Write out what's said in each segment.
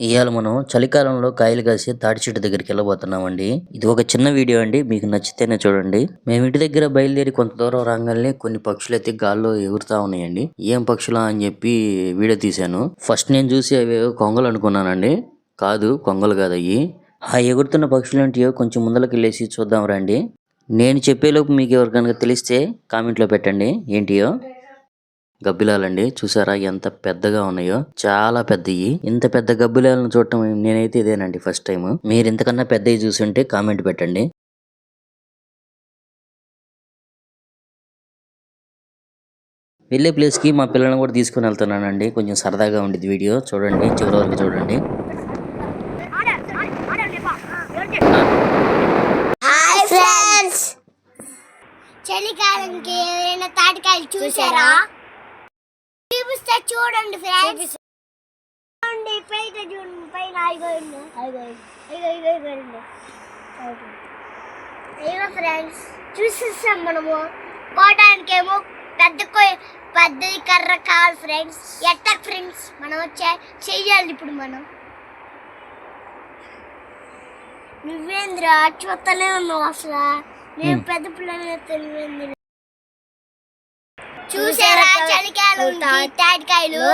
ఇవాళ మనం చలికాలంలో కాయలు కాసే తాటి చెట్టు దగ్గరికి వెళ్ళబోతున్నామండి. ఇది ఒక చిన్న వీడియో అండి. మీకు నచ్చితేనే చూడండి. మేము ఇంటి దగ్గర బయలుదేరి కొంత దూరం రాగానే కొన్ని పక్షులు అయితే గాల్లో ఎగురుతా ఉన్నాయండి. ఏం పక్షులా అని చెప్పి వీడియో తీశాను. ఫస్ట్ నేను చూసి అవి కొంగలు అనుకున్నానండి. కాదు కొంగలు కాదు అయ్యి ఆ ఎగురుతున్న పక్షులు ఏంటియో కొంచెం ముందరికి వెళ్ళేసి చూద్దాం రండి. నేను చెప్పేలోపు మీకు ఎవరికైనా తెలిస్తే కామెంట్లో పెట్టండి. ఏంటియో? గబ్బిలాలండి చూసారా ఎంత పెద్దగా ఉన్నాయో? చాలా పెద్దవి ఇంత పెద్ద గబ్బిలాలను చూడటం నేనైతే ఇదేనండి ఫస్ట్ టైం మీరు ఇంతకన్నా పెద్దవి చూసుంటే కామెంట్ పెట్టండి. వెళ్ళే ప్లేస్కి మా పిల్లల్ని కూడా తీసుకుని వెళ్తున్నానండి. కొంచెం సరదాగా ఉండేది వీడియో చూడండి చివరి వరకు చూడండి. చలికాలంకి ఏదైనా తాటికాయలు చూసారా? చూపిస్తే చూడండి ఫ్రెండ్స్ చూడండి పైన చూడండి పైన అయిపోయింది అయిపోయింది అయ్యో ఫ్రెండ్స్ చూసేస్తాం మనము. పోవడానికి ఏమో పెద్ద కొయ్- పెద్దది కర్ర కావాలి ఫ్రెండ్స్ ఎట్ట ఫ్రెండ్స్ మనం వచ్చే చెయ్యాలి ఇప్పుడు మనం. నువ్వేంద్రా? చూస్తూనే ఉన్నావు అసలు. నేను పెద్ద పిల్లలు తెలివేంద్ర చూసారా? చలికాయలు తాటికాయలు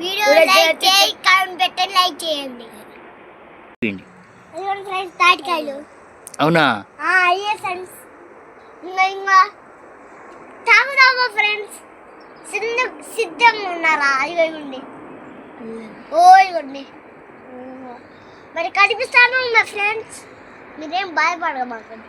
వీడియో లైక్ చేయి కామెంట్ పెట్టండి లైక్ చేయండి. ఫ్రెండ్స్ తాటికాయలు అవునా? ఆ, అయ్యే ఫ్రెండ్స్. ఇంకా ఇంకా. తాగుదామా ఫ్రెండ్స్. సిద్ధ సిద్ధంగా ఉన్నారా? ఇవ్వండి. ఓ ఇవ్వండి. మరి కనిపిస్తాను మా ఫ్రెండ్స్? మీరేం భయపడమాకండి